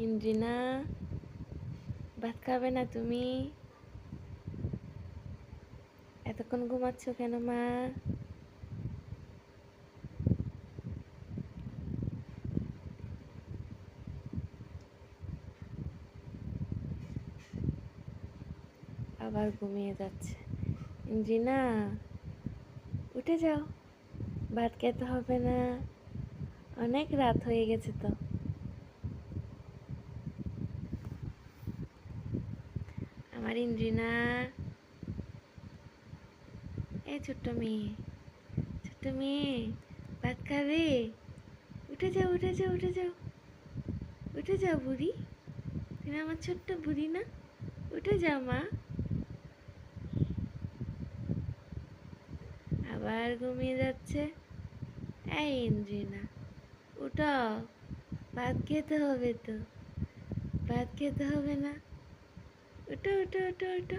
ইন্দ্রিনা, ভাত খাবে না তুমি? এতক্ষণ ঘুমাচ্ছ কেন মা? আবার ঘুমিয়ে যাচ্ছে। ইন্দ্রিনা, উঠে যাও। ভাত খেতে হবে না। অনেক রাত হয়ে গেছে তো। আমার ইন্দ্রিনা। এই ছোট্ট মেয়ে ছোট্ট মেয়ে, ভাত খাবে? উঠে যাও উঠে যাও উঠে যাও। উঠে যাও বুড়ি। তুমি আমার ছোট্ট বুড়ি না? উঠে যাও মা। আবার ঘুমিয়ে যাচ্ছে। এই ইন্দ্রিনা, উঠো। ভাত খেতে হবে তো। ভাত খেতে হবে না। উঠো উঠো উঠো উঠো